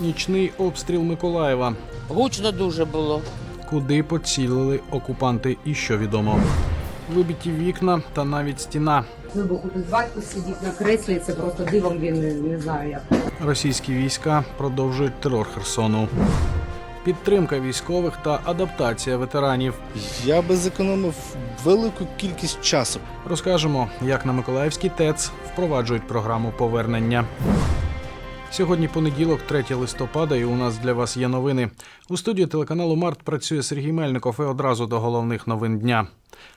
Нічний обстріл Миколаєва. Гучно дуже було. Куди поцілили окупанти і що відомо. Вибиті вікна та навіть стіна. Вибуху тут батько сидів на креслі, це просто дивом він не, не знаю як. Російські війська продовжують терор Херсону. Підтримка військових та адаптація ветеранів. Я би зекономив велику кількість часу. Розкажемо, як на Миколаївський ТЕЦ впроваджують програму повернення. Сьогодні понеділок, 3 листопада, і у нас для вас є новини. У студії телеканалу Март працює Сергій Мельников і одразу до головних новин дня.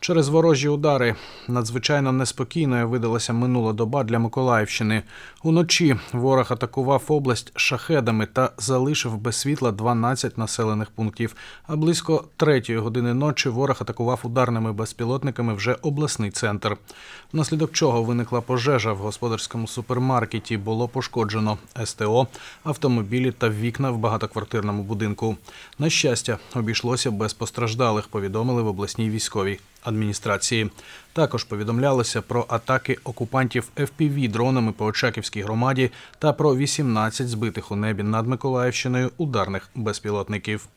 Через ворожі удари надзвичайно неспокійною видалася минула доба для Миколаївщини. Уночі ворог атакував область шахедами та залишив без світла 12 населених пунктів. А близько третьої години ночі ворог атакував ударними безпілотниками вже обласний центр. Внаслідок чого виникла пожежа в господарському супермаркеті. Було пошкоджено СТО, автомобілі та вікна в багатоквартирному будинку. На щастя, обійшлося без постраждалих. Повідомили в обласній військовій адміністрації. Також повідомлялося про атаки окупантів fpv дронами по Очаківській громаді та про 18 збитих у небі над Миколаївщиною ударних безпілотників.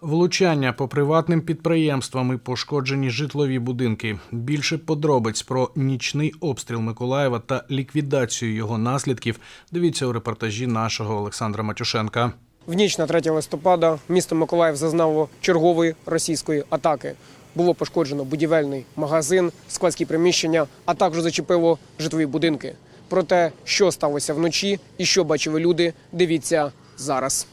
Влучання по приватним підприємствам і пошкоджені житлові будинки. Більше подробиць про нічний обстріл Миколаєва та ліквідацію його наслідків. Дивіться у репортажі нашого Олександра Матюшенка. В ніч на 3 листопада місто Миколаїв зазнало чергової російської атаки. Було пошкоджено будівельний магазин, складські приміщення, а також зачепило житлові будинки. Про те, що сталося вночі і що бачили люди, дивіться зараз.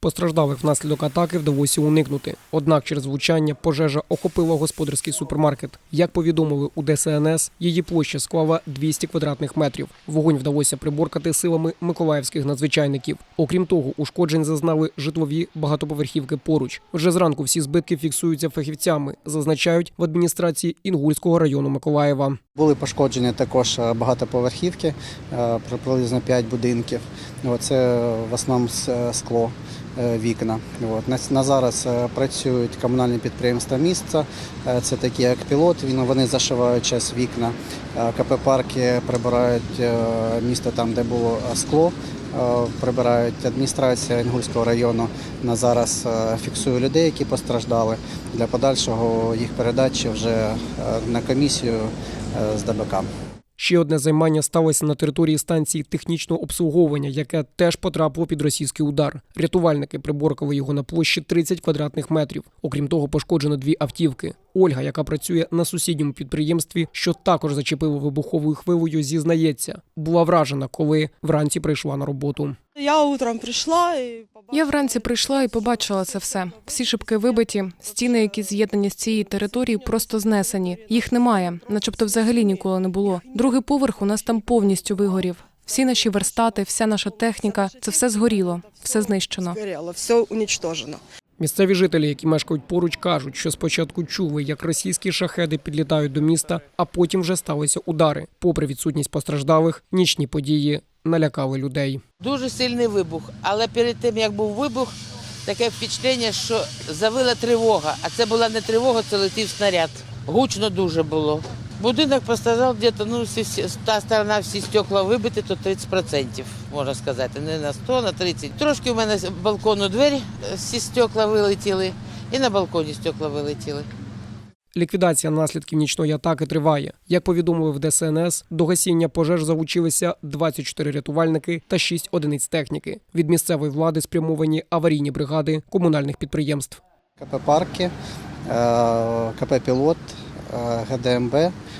Постраждалих внаслідок атаки вдалося уникнути. Однак через влучання пожежа охопила господарський супермаркет. Як повідомили у ДСНС, її площа склала 200 квадратних метрів. Вогонь вдалося приборкати силами миколаївських надзвичайників. Окрім того, ушкоджень зазнали житлові багатоповерхівки поруч. Вже зранку всі збитки фіксуються фахівцями, зазначають в адміністрації Інгульського району Миколаєва. Були пошкоджені також е, багатоповерхівки, е, приблизно 5 будинків. Це в основному скло, е, вікна. От. На, зараз е, працюють комунальні підприємства міста. Е, Це такі як пілот, вони зашивають час вікна. Е, КП парки прибирають е, місто там, де було е, скло. е, Прибирають адміністрація Інгульського району на зараз е, фіксує людей, які постраждали для подальшого їх передачі вже е, на комісію е, з ДБК. Ще одне займання сталося на території станції технічного обслуговування, яке теж потрапило під російський удар. Рятувальники приборкали його на площі 30 квадратних метрів. Окрім того, пошкоджено дві автівки. Ольга, яка працює на сусідньому підприємстві, що також зачепило вибуховою хвилею, зізнається, була вражена, коли вранці прийшла на роботу. Я утром прийшла і. Я вранці прийшла і побачила це все. Всі шибки вибиті, стіни, які з'єднані з цієї території, просто знесені. Їх немає, начебто взагалі ніколи не було. Другий поверх у нас там повністю вигорів. Всі наші верстати, вся наша техніка це все згоріло, все знищено. Згоріло, все уничтожено. Місцеві жителі, які мешкають поруч, кажуть, що спочатку чули, як російські шахеди підлітають до міста, а потім вже сталися удари. Попри відсутність постраждалих, нічні події налякали людей. Дуже сильний вибух. Але перед тим, як був вибух, таке впечатлення, що завила тривога. А це була не тривога, це летів снаряд. Гучно дуже було. Будинок постраждав десь, ну, всі, та сторона всі стекла вибиті, то 30%, можна сказати. Не на 100, на 30. Трошки у мене з балкону двері, е, всі стекла вилетіли, і на балконі стекла вилетіли. Ліквідація наслідків нічної атаки триває. Як повідомили в ДСНС, до гасіння пожеж залучилися 24 рятувальники та 6 одиниць техніки. Від місцевої влади спрямовані аварійні бригади комунальних підприємств. КП парки, е, КП пілот, е, ГДМБ.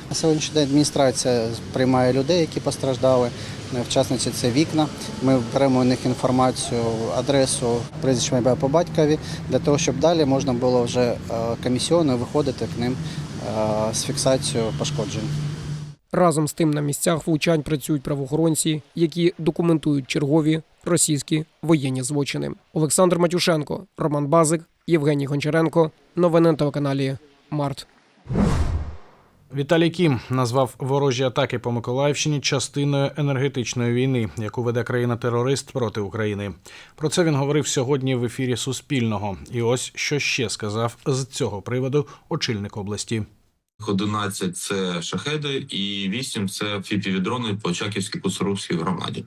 На сьогоднішній день адміністрація приймає людей, які постраждали. В частності це вікна. Ми беремо у них інформацію, адресу, прізвище ім'я по батькові, для того, щоб далі можна було вже е, комісіонно виходити к ним е, з фіксацією пошкоджень. Разом з тим на місцях влучань працюють правоохоронці, які документують чергові російські воєнні злочини. Олександр Матюшенко, Роман Базик, Євгеній Гончаренко. Новини на телеканалі Март. Віталій Кім назвав ворожі атаки по Миколаївщині частиною енергетичної війни, яку веде країна-терорист проти України. Про це він говорив сьогодні в ефірі Суспільного. І ось що ще сказав з цього приводу очільник області. 11 – це шахеди і 8 – це фіпівідрони по Чаківській Куцурубській громаді.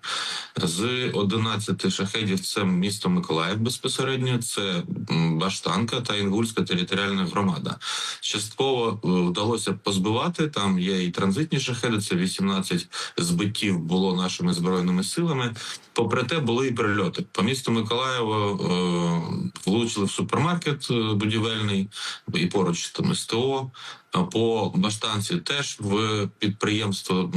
З 11 шахедів це місто Миколаїв безпосередньо, це Баштанка та Інгульська територіальна громада. Частково е, вдалося позбивати. Там є і транзитні шахеди. Це 18 збиттів було нашими збройними силами. Попри те, були і прильоти. По місту Миколаєва е, влучили в супермаркет е, будівельний і поруч там СТО. По Баштанці теж в підприємство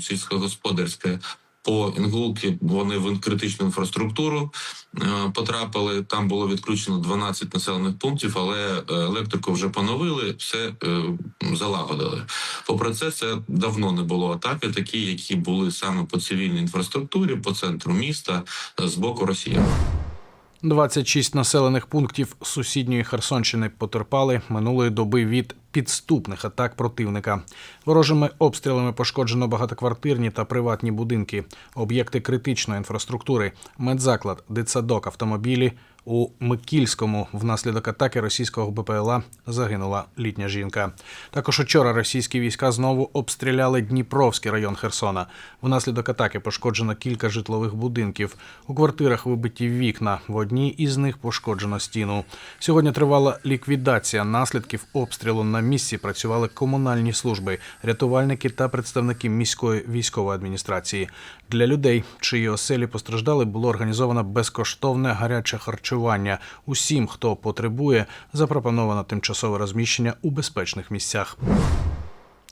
сільськогосподарське. По Інгулки вони в критичну інфраструктуру е, потрапили. Там було відключено 12 населених пунктів, але е, електрику вже поновили, все е, залагодили. Попри це, це давно не було атаки, такі, які були саме по цивільній інфраструктурі, по центру міста з боку Росії. 26 населених пунктів сусідньої Херсонщини потерпали минулої доби від підступних атак противника. Ворожими обстрілами пошкоджено багатоквартирні та приватні будинки, об'єкти критичної інфраструктури, медзаклад, дитсадок, автомобілі. У Микільському внаслідок атаки російського БПЛА загинула літня жінка. Також учора російські війська знову обстріляли Дніпровський район Херсона. Внаслідок атаки пошкоджено кілька житлових будинків. У квартирах вибиті вікна. В одній із них пошкоджено стіну. Сьогодні тривала ліквідація наслідків обстрілу. На місці працювали комунальні служби, рятувальники та представники міської військової адміністрації. Для людей, чиї оселі постраждали, було організовано безкоштовне гаряче харчування. Усім, хто потребує, запропоновано тимчасове розміщення у безпечних місцях.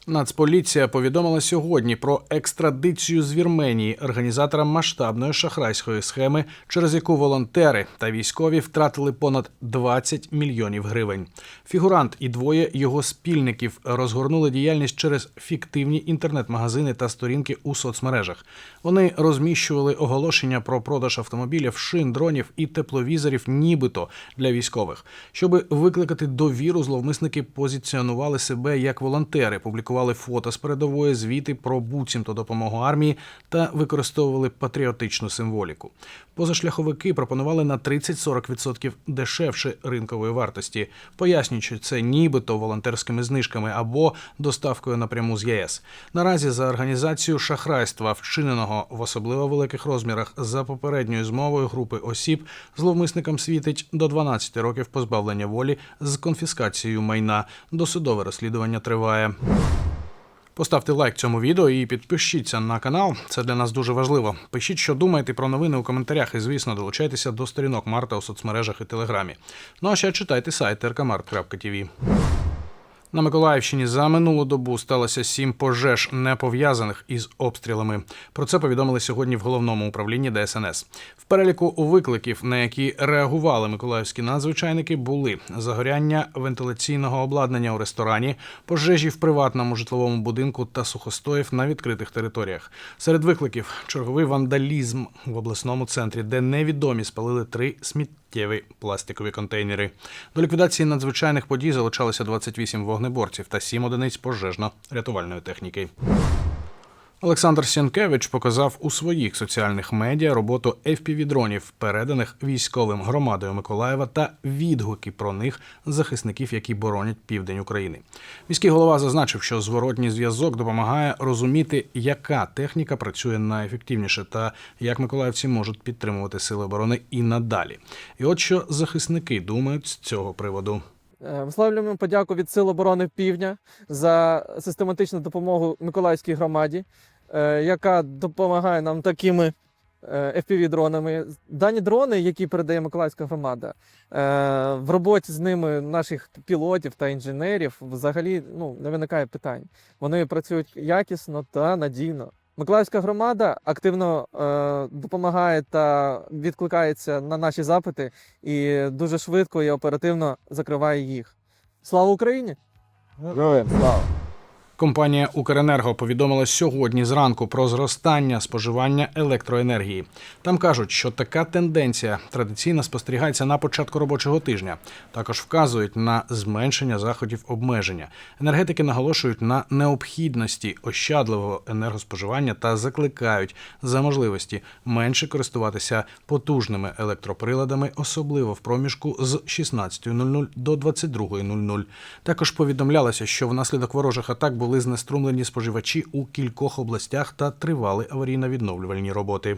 Нацполіція повідомила сьогодні про екстрадицію з Вірменії організатора масштабної шахрайської схеми, через яку волонтери та військові втратили понад 20 мільйонів гривень. Фігурант і двоє його спільників розгорнули діяльність через фіктивні інтернет-магазини та сторінки у соцмережах. Вони розміщували оголошення про продаж автомобілів, шин, дронів і тепловізорів, нібито для військових. Щоби викликати довіру, зловмисники позиціонували себе як волонтери, публікували фото з передової звіти про буцімто допомогу армії та використовували патріотичну символіку. Позашляховики пропонували на 30-40% дешевше ринкової вартості, пояснюючи це нібито волонтерськими знижками або доставкою напряму з ЄС. Наразі за організацію шахрайства, вчиненого в особливо великих розмірах за попередньою змовою групи осіб, зловмисникам світить до 12 років позбавлення волі з конфіскацією майна. Досудове розслідування триває. Поставте лайк цьому відео і підпишіться на канал. Це для нас дуже важливо. Пишіть, що думаєте про новини у коментарях, і звісно, долучайтеся до сторінок Марта у соцмережах і телеграмі. Ну а ще читайте сайт rkmart.tv. На Миколаївщині за минулу добу сталося сім пожеж, не пов'язаних із обстрілами. Про це повідомили сьогодні в головному управлінні ДСНС. В переліку викликів, на які реагували миколаївські надзвичайники, були загоряння вентиляційного обладнання у ресторані, пожежі в приватному житловому будинку та сухостоїв на відкритих територіях. Серед викликів черговий вандалізм в обласному центрі, де невідомі спалили три сміттєві пластикові контейнери. До ліквідації надзвичайних подій залучалося 28 вогнеборців та 7 одиниць пожежно-рятувальної техніки. Олександр Сінкевич показав у своїх соціальних медіа роботу FPV-дронів, переданих військовим громадою Миколаєва та відгуки про них захисників, які боронять південь України. Міський голова зазначив, що зворотній зв'язок допомагає розуміти, яка техніка працює найефективніше та як миколаївці можуть підтримувати сили оборони і надалі. І от що захисники думають з цього приводу. Е, Висловлюємо подяку від Сил оборони Півдня за систематичну допомогу Миколаївській громаді, е, яка допомагає нам такими е, FPV-дронами. Дані дрони, які передає Миколаївська громада, в роботі з ними наших пілотів та інженерів взагалі ну, не виникає питань. Вони працюють якісно та надійно. Миколаївська громада активно е, допомагає та відкликається на наші запити і дуже швидко і оперативно закриває їх. Слава Україні! Героям слава! Компанія Укренерго повідомила сьогодні зранку про зростання споживання електроенергії. Там кажуть, що така тенденція традиційно спостерігається на початку робочого тижня. Також вказують на зменшення заходів обмеження. Енергетики наголошують на необхідності ощадливого енергоспоживання та закликають за можливості менше користуватися потужними електроприладами, особливо в проміжку з 16.00 до 22.00. Також повідомлялося, що внаслідок ворожих атак були знеструмлені споживачі у кількох областях та тривали аварійно-відновлювальні роботи.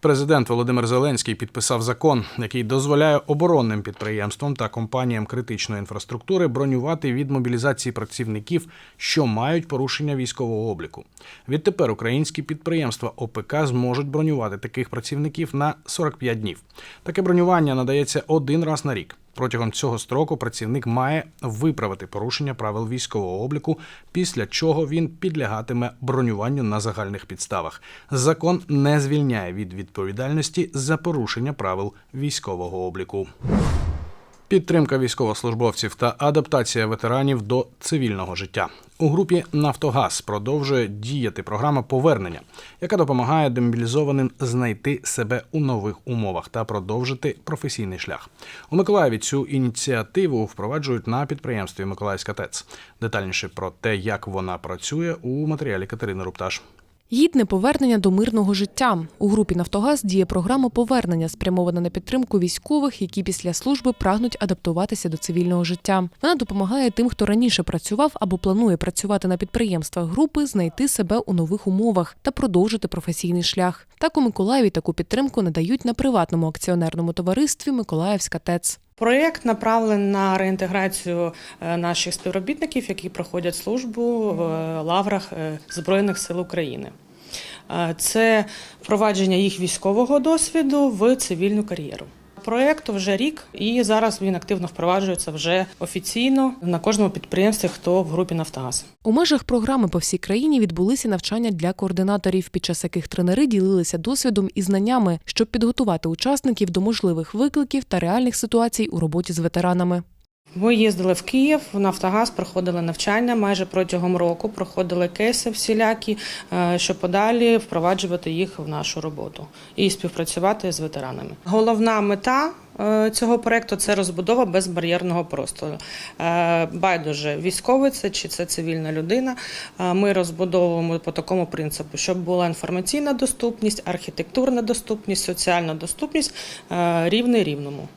Президент Володимир Зеленський підписав закон, який дозволяє оборонним підприємствам та компаніям критичної інфраструктури бронювати від мобілізації працівників, що мають порушення військового обліку. Відтепер українські підприємства ОПК зможуть бронювати таких працівників на 45 днів. Таке бронювання надається один раз на рік. Протягом цього строку працівник має виправити порушення правил військового обліку, після чого він підлягатиме бронюванню на загальних підставах. Закон не звільняє від відповідальності за порушення правил військового обліку. Підтримка військовослужбовців та адаптація ветеранів до цивільного життя у групі Нафтогаз продовжує діяти програма повернення, яка допомагає демобілізованим знайти себе у нових умовах та продовжити професійний шлях. У Миколаєві цю ініціативу впроваджують на підприємстві Миколаївська ТЕЦ. Детальніше про те, як вона працює, у матеріалі Катерини Рупташ. Гідне повернення до мирного життя. У групі Нафтогаз діє програма повернення, спрямована на підтримку військових, які після служби прагнуть адаптуватися до цивільного життя. Вона допомагає тим, хто раніше працював або планує працювати на підприємствах групи, знайти себе у нових умовах та продовжити професійний шлях. Так у Миколаєві таку підтримку надають на приватному акціонерному товаристві Миколаївська ТЕЦ. Проєкт направлений на реінтеграцію е, наших співробітників, які проходять службу в е, лаврах е, Збройних сил України. Це впровадження їх військового досвіду в цивільну кар'єру. Проєкту вже рік, і зараз він активно впроваджується вже офіційно на кожному підприємстві, хто в групі Нафтогаз. У межах програми по всій країні відбулися навчання для координаторів, під час яких тренери ділилися досвідом і знаннями, щоб підготувати учасників до можливих викликів та реальних ситуацій у роботі з ветеранами. Ми їздили в Київ, в Нафтогаз, проходили навчання майже протягом року, проходили кейси всілякі, е, щоб подалі впроваджувати їх в нашу роботу і співпрацювати з ветеранами. Головна мета е, цього проекту це розбудова безбар'єрного простору. Е, Байдуже військовий це чи це цивільна людина. Ми розбудовуємо по такому принципу, щоб була інформаційна доступність, архітектурна доступність, соціальна доступність рівний рівному.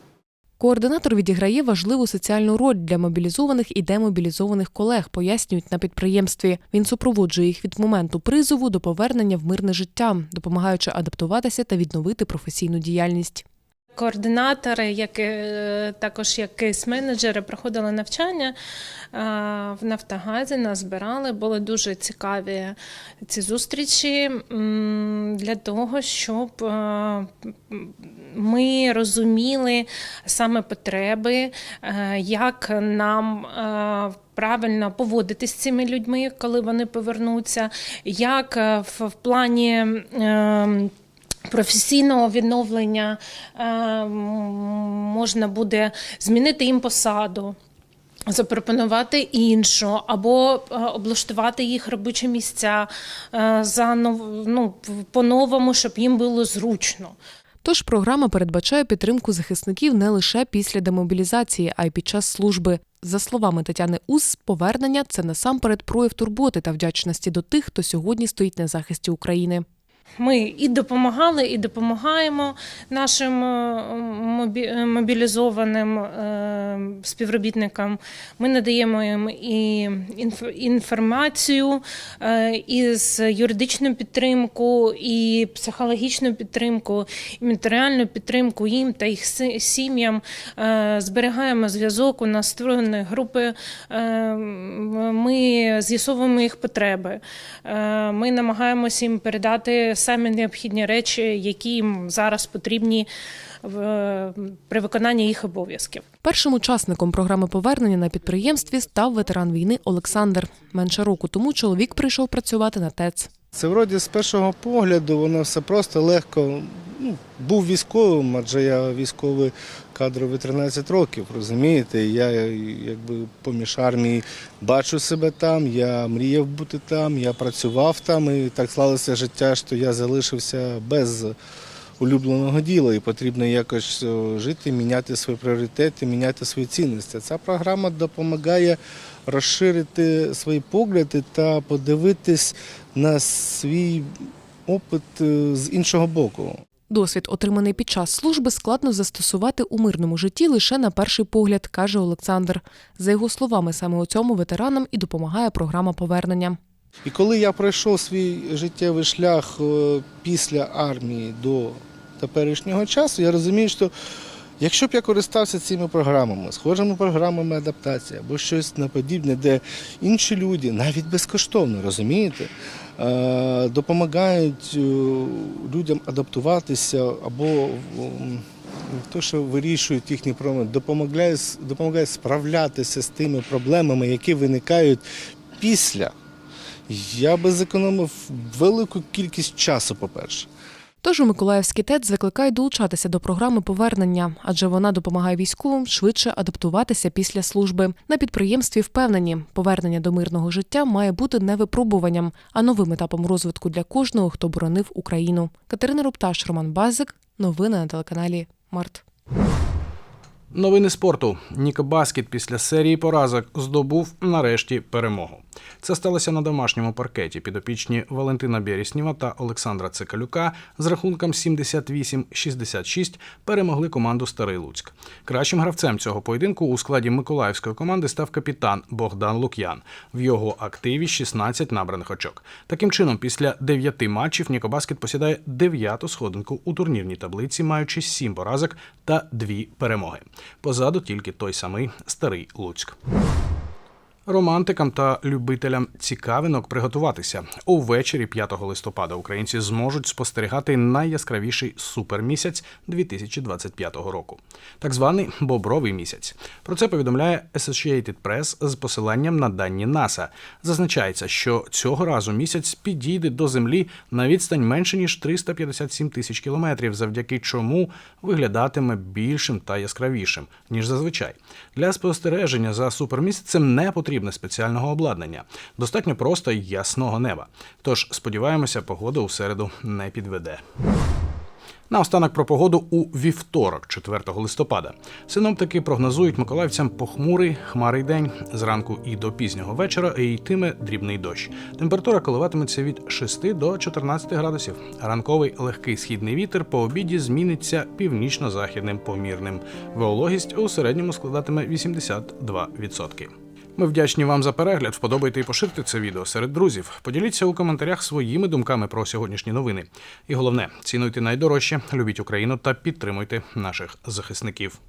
Координатор відіграє важливу соціальну роль для мобілізованих і демобілізованих колег, пояснюють на підприємстві. Він супроводжує їх від моменту призову до повернення в мирне життя, допомагаючи адаптуватися та відновити професійну діяльність. Координатори, як е, також як кейс-менеджери, проходили навчання е, в Нафтогазі, нас збирали. Були дуже цікаві ці зустрічі для того, щоб е, ми розуміли саме потреби, як нам. Правильно поводитись з цими людьми, коли вони повернуться, як в, плані е, професійного відновлення е, можна буде змінити їм посаду. Запропонувати іншу або е, облаштувати їх робочі місця е, за ну, по-новому, щоб їм було зручно. Тож програма передбачає підтримку захисників не лише після демобілізації, а й під час служби. За словами Тетяни Ус, повернення це насамперед прояв турботи та вдячності до тих, хто сьогодні стоїть на захисті України. Ми і допомагали, і допомагаємо нашим е, е, мобілізованим е, співробітникам. Ми надаємо їм і інформацію, і з юридичну підтримку, і психологічну підтримку, і матеріальну підтримку їм та їх сім'ям. Зберігаємо зв'язок. У нас створені групи. Ми з'ясовуємо їх потреби. Ми намагаємося їм передати самі необхідні речі, які їм зараз потрібні при виконанні їх обов'язків. Першим учасником програми повернення на підприємстві став ветеран війни Олександр. Менше року тому чоловік прийшов працювати на ТЕЦ. Це вроді з першого погляду воно все просто легко. Ну, був військовим, адже я військовий кадровий 13 років, розумієте? Я якби поміж армії бачу себе там, я мріяв бути там, я працював там, і так склалося життя, що я залишився без улюбленого діла, і потрібно якось жити, міняти свої пріоритети, міняти свої цінності. Ця програма допомагає розширити свої погляди та подивитись на свій опит е, з іншого боку. Досвід, отриманий під час служби, складно застосувати у мирному житті лише на перший погляд, каже Олександр. За його словами, саме у цьому ветеранам і допомагає програма повернення. І коли я пройшов свій життєвий шлях е, після армії до теперішнього часу, я розумію, що якщо б я користався цими програмами, схожими програмами адаптації або щось на подібне, де інші люди, навіть безкоштовно, розумієте, е, допомагають е, людям адаптуватися або то, що вирішують їхні проблеми, допомагає, допомагає справлятися з тими проблемами, які виникають після. Я би зекономив велику кількість часу, по-перше. Тож у Миколаївський ТЕЦ закликає долучатися до програми повернення, адже вона допомагає військовим швидше адаптуватися після служби. На підприємстві впевнені, повернення до мирного життя має бути не випробуванням, а новим етапом розвитку для кожного, хто боронив Україну. Катерина Рупташ, Роман Базик. Новини на телеканалі Март. Новини спорту. Ніка Баскет після серії поразок здобув нарешті перемогу. Це сталося на домашньому паркеті. Підопічні Валентина Беріснєва та Олександра Цикалюка з рахунком 78-66 перемогли команду Старий Луцьк. Кращим гравцем цього поєдинку у складі миколаївської команди став капітан Богдан Лук'ян. В його активі 16 набраних очок. Таким чином, після дев'яти матчів Нікобаскет посідає дев'яту сходинку у турнірній таблиці, маючи сім поразок та дві перемоги. Позаду тільки той самий старий Луцьк. Романтикам та любителям цікавинок приготуватися увечері 5 листопада. Українці зможуть спостерігати найяскравіший супермісяць 2025 року, так званий бобровий місяць. Про це повідомляє Associated Press з посиланням на дані НАСА. Зазначається, що цього разу місяць підійде до Землі на відстань менше ніж 357 тисяч кілометрів, завдяки чому виглядатиме більшим та яскравішим ніж зазвичай. Для спостереження за супермісяцем не потрібно спеціального обладнання. Достатньо просто й ясного неба. Тож сподіваємося, погода у середу не підведе. Наостанок про погоду у вівторок, 4 листопада. Синоптики прогнозують миколаївцям похмурий хмарий день зранку і до пізнього вечора і йтиме дрібний дощ. Температура коливатиметься від 6 до 14 градусів. Ранковий легкий східний вітер по обіді зміниться північно-західним помірним. Вологість у середньому складатиме 82%. Ми вдячні вам за перегляд. Вподобайте і поширте це відео серед друзів. Поділіться у коментарях своїми думками про сьогоднішні новини. І головне, цінуйте найдорожче, любіть Україну та підтримуйте наших захисників.